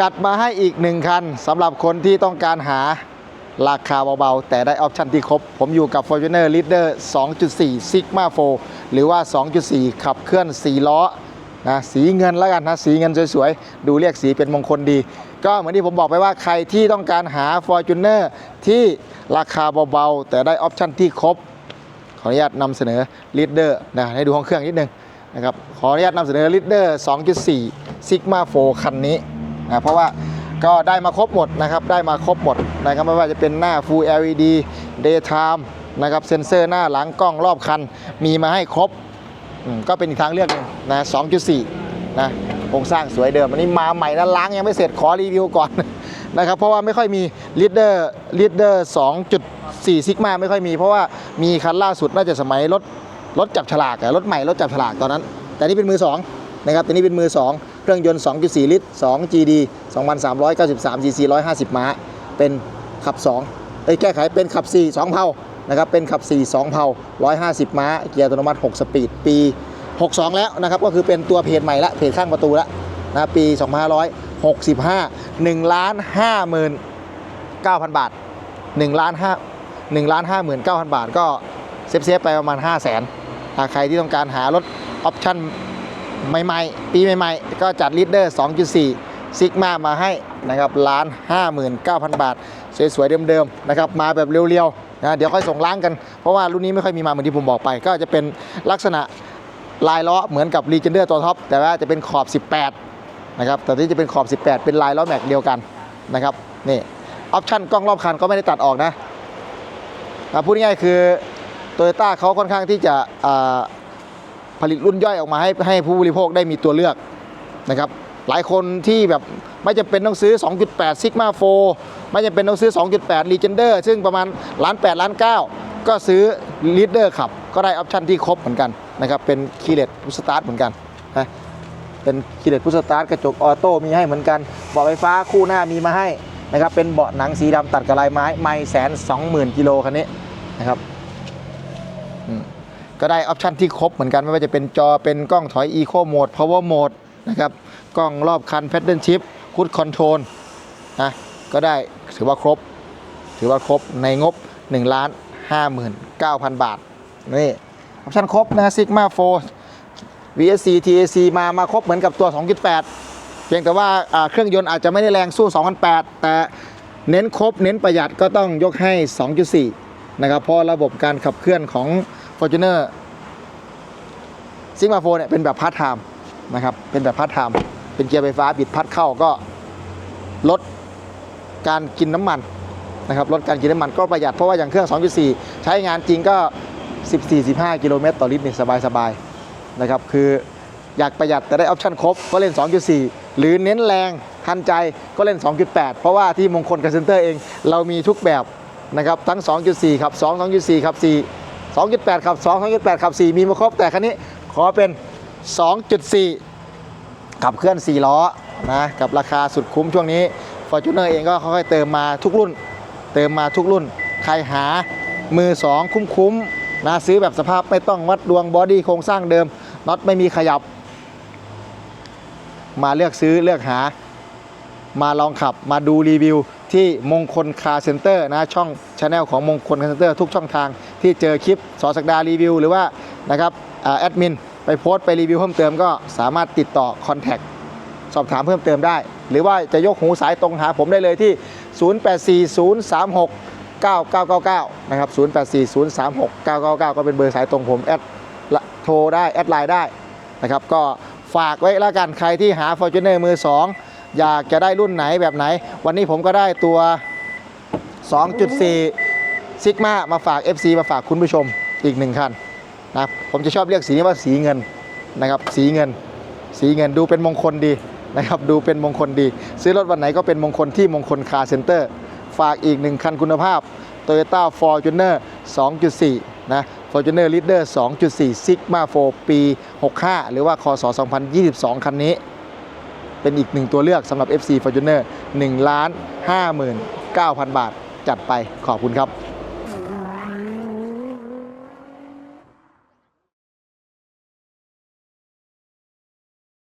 จัดมาให้อีกหนึ่งคันสำหรับคนที่ต้องการหาราคาเบาๆ แต่ได้ออปชันที่ครบ ผมอยู่กับ Fortuner Leader 2.4 Sigma 4หรือว่า 2.4 ขับเคลื่อน 4 ล้อนะสีเงินแล้วกันนะสีเงินสวยๆ ดูเรียกสีเป็นมงคลดี ก็เหมือนที่ผมบอกไปว่าใครที่ต้องการหา Fortuner ที่ราคาเบาๆ แต่ได้ออปชันที่ครบ ขออนุญาตนำเสนอ Leader นะให้ดูห้องเครื่องนิดนึงนะครับขออนุญาตนำเสนอ Leader 2.4 Sigma 4คันนี้ นะเพราะว่าก็ได้มาครบหมดนะครับ ได้มาครบหมดนะครับไม่ว่าจะเป็นหน้า Full LED Daytime นะครับเซ็นเซอร์หน้าหลังกล้องรอบคัน มีมาให้ครบก็เป็นอีกทางเลือกหนึงนะ2.4นะโครงสร้างสวยเดิมอันนี้มาใหม่นะล้างยังไม่เสร็จขอรีวิวก่อนนะครับเพราะว่าไม่ค่อยมี Leader Leader 2.4 Sigma ไม่ค่อยมี เพราะว่ามีคันล่าสุดน่าจะสมัยรถรถจับฉลากรถใหม่รถจับฉลากตอนนั้น แต่นี่เป็นมือ2นะครับแต่นี่เป็นมือ2 เครื่องยนต์ 2.4 ลิตร 2 GD 2,393 cc 150 ม้า เป็นขับ2เอ้ยแก้ไขเป็นขับ 4 2 เผานะครับ เป็นขับ 4 2 เผา150 ม้า เกียร์อัตโนมัติ 6 สปีด ปี 62 แล้วนะครับ ก็คือเป็นตัวเพจใหม่ละ เพจข้างประตูละนะปี 2565 1ล้าน5หมื่น9,000 บาท1ล้าน5 1ล้าน5หมื่น9,000 บาทก็เซฟเซฟๆไปประมาณ 5 0 0 0 0นใครที่ต้องการหารถออปชั่น ใหม่ๆ ปีใหม่ๆ ก็จัดลีเดอร์ 2.4 ซิกมามาให้นะครับล้าน59,000 บาท สวยๆเดิมๆนะครับมาแบบเรียวๆนะเดี๋ยวค่อยส่งล้างกัน เพราะว่ารุ่นนี้ไม่ค่อยมีมาเหมือนที่ผมบอกไป ก็จะเป็นลักษณะลายล้อเหมือนกับ r e g e n d e r ตัวท็อปแต่ว่าจะเป็นขอบ 18 นะครับแต่ที่จะเป็นขอบ 18 เป็นลายล้อแม็กเดียวกันนะครับนี่ออปชั่นกล้องรอบคันก็ไม่ได้ตัดออกนะพูดง่ายๆคือโตโยต้าเขาค่อนข้างที่จะ ลิตรุ่นย่อยออกมาให้ให้ผู้บริโภคได้มีตัวเลือกนะครับหลายคนที่แบบไม่จำเป็นต้องซื้อ 2.8 Sigma 4 ไม่จำเป็นต้องซื้อ 2.8 Legender ซึ่งประมาณล้าน8ล้าน9 ก็ซื้อ Leader ขับ ก็ได้ออปชันที่ครบเหมือนกันนะครับเป็นคีเลตพุชสตาร์ทเหมือนกันนะเป็นคีเลตพุชสตาร์ทกระจกออโต้มีให้เหมือนกันเบาะไฟฟ้าคู่หน้ามีมาให้นะครับเป็นเบาะหนังสีดำตัดกับลายไม้ไม่แสนสองหมื่นกิโลคันนี้นะครับ ก็ได้ออปชันที่ครบเหมือนกันไม่ว่าจะเป็นจอเป็นกล้องถอย Eco Mode Power Mode นะครับกล้องรอบคัน Paddle Shift Cruise Control นะก็ได้ถือว่าครบ ถือว่าครบในงบ1ล้าน59,000 บาท นี่ออปชันครบนะ Sigma 4 VSC TAC มามาครบเหมือนกับตัว 2.8 เพียงแต่ว่าอ่าเครื่องยนต์อาจจะไม่ได้แรงสู้2008แต่เน้นครบ เน้นประหยัดก็ต้องยกให้ 2.4 นะครับเพราะระบบการขับเคลื่อนของ Fortuner ซิงมาโฟเนี่ยเป็นแบบพาร์ทไทม์นะครับเป็นแบบพาร์ทไทม์เป็นเกียร์ไฟฟ้าบิดพัดเข้าก็ลดการกินน้ำมันนะครับลดการกินน้ำมันก็ประหยัดเพราะว่าอย่างเครื่อง 2.4 ใช้งานจริงก็ 14-15 กิโลเมตรต่อลิตรนี่สบายๆนะครับคืออยากประหยัดแต่ได้ออปชั่นครบก็เล่น 2.4 หรือเน้นแรงทันใจก็เล่น 2.8 เพราะว่าที่มงคลคาเซนเตอร์เองเรามีทุกแบบนะครับทั้ง 2.4 ครับ 2 2.4 ครับ 4 2.8ครับ2 2.8ครับ4มีมาครบแต่คันนี้ขอเป็น 2.4 ขับเคลื่อน 4 ล้อนะกับราคาสุดคุ้มช่วงนี้ Fortuner เองก็ค่อยๆเติมมาทุกรุ่น เติมมาทุกรุ่น ใครหามือ 2 คุ้มๆนะซื้อแบบสภาพไม่ต้องวัดดวงบอดี้โครงสร้างเดิมน็อตไม่มีขยับ มาเลือกซื้อเลือกหา มาลองขับมาดูรีวิวที่มงคลคาร์เซ็นเตอร์นะช่องช anel ของมงคลคาร์เซ็นเตอร์ทุกช่องทาง ที่เจอคลิปสอสักดารีวิว หรือว่านะครับแอดมินไปโพสต์ไปรีวิวเพิ่มเติมก็สามารถติดต่อคอนแทคสอบถามเพิ่มเติมได้ หรือว่าจะยกหูสายตรงหาผมได้เลยที่ 0840369999 นะครับ 0840369999 ก็เป็นเบอร์สายตรงผม แอดละโทรได้ แอดไลน์ได้นะครับ ก็ฝากไว้แล้วกัน ใครที่หา Fortuner มือ 2 อยากจะได้รุ่นไหนแบบไหน วันนี้ผมก็ได้ตัว 2.4 ซิกมามาฝาก FC มาฝากคุณผู้ชมอีกหนึ่งคันนะผมจะชอบเรียกสีนี้ว่าสีเงินนะครับสีเงิน สีเงินดูเป็นมงคลดีนะครับดูเป็นมงคลดี ซื้อรถวันไหนก็เป็นมงคลที่มงคลคาร์เซ็นเตอร์ ฝากอีกหนึ่งคันคุณภาพ Toyota Fortuner 2.4 นะ Fortuner Leader 2.4 Sigma 4 ปี 65 หรือว่าคศ 2022 คันนี้ เป็นอีกหนึ่งตัวเลือกสำหรับ FC Fortuner 1ล้าน59,000 บาท จัดไปขอบคุณครับ